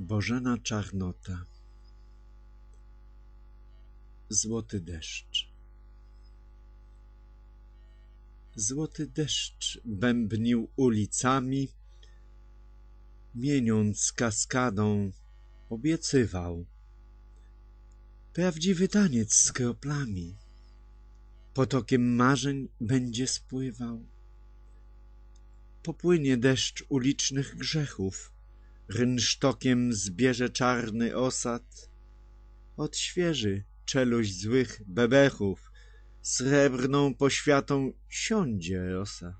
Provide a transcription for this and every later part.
Bożena czarnota Złoty deszcz Złoty deszcz bębnił ulicami, mieniąc kaskadą, obiecywał prawdziwy taniec z kroplami. Potokiem marzeń będzie spływał. Popłynie deszcz ulicznych grzechów, rynsztokiem zbierze czarny osad, odświeży czeluść złych bebechów, srebrną poświatą siądzie rosa.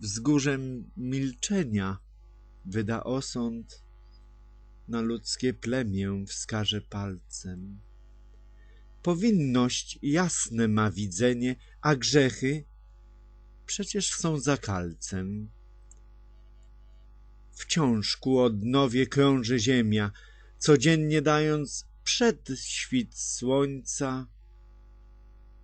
Wzgórzem milczenia wyda osąd, na ludzkie plemię wskaże palcem. Powinność jasne ma widzenie, a grzechy przecież są zakalcem. Wciąż ku odnowie krąży ziemia, codziennie dając przedświt słońca.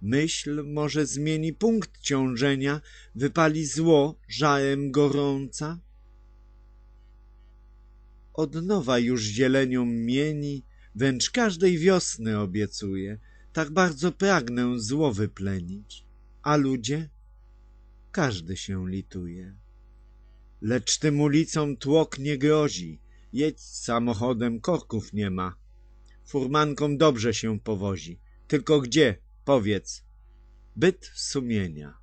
Myśl może zmieni punkt ciążenia, wypali zło żarem gorąca. Od nowa już zielenią mieni, wręcz każdej wiosny obiecuje, tak bardzo pragnę zło wyplenić, a ludzie każdy się lituje. Lecz tym ulicom tłok nie grozi, jedź samochodem, korków nie ma. Furmankom dobrze się powozi, tylko gdzie, powiedz, byt sumienia.